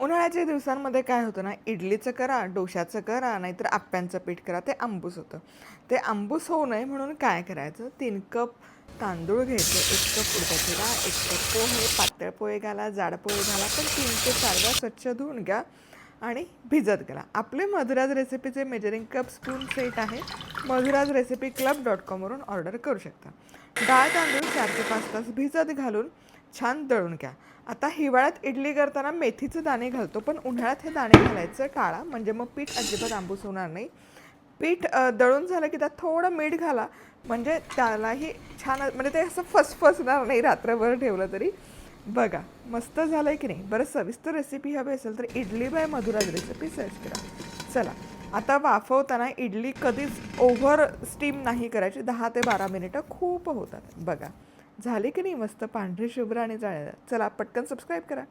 उन्हाळ्याच्या दिवसांमध्ये काय होतं ना इडलीचं करा डोशाचं करा नाहीतर आप्प्यांचं पीठ करा ते आंबूस होतं. ते आंबूस होऊ नये म्हणून काय करायचं? तीन कप तांदूळ घ्यायचे एक कप उडदाची डाळ एक कप पोहे पातळ पोहे घाला जाड पोहे घाला पण तीन ते चार वेळा स्वच्छ धुवून घ्या. आणि भिजत घाला. आपले मधुराज रेसिपीचे मेजरिंग कप स्पून सेट आहे. मधुराज रेसिपी क्लब डॉट कॉमवरून ऑर्डर करू शकता. डाळ तांदूळ चार ते पाच तास भिजत घालून छान दळून घ्या. आता हिवाळ्यात इडली करताना मेथीचे दाणे घालतो पण उन्हाळ्यात हे दाणे घालायचं टाळा म्हणजे मग पीठ अजिबात आंबूस होणार नाही. पीठ दळून झालं की त्यात थोडं मीठ घाला म्हणजे त्यालाही छान म्हणजे ते असं फसफसणार नाही रात्रभर ठेवलं तरी. बघा मस्त झालं आहे की नाही? बरं सविस्तर रेसिपी हवी असेल तर idli by Madhura's recipe search करा. चला आता वाफवताना इडली कधीच ओव्हर स्टीम नाही करायची दहा ते बारा मिनिटं खूप होतात. बघा झाली की नाही मस्त पांढरी शुभ्र आणि जाळ्या चला पटकन सबस्क्राईब करा.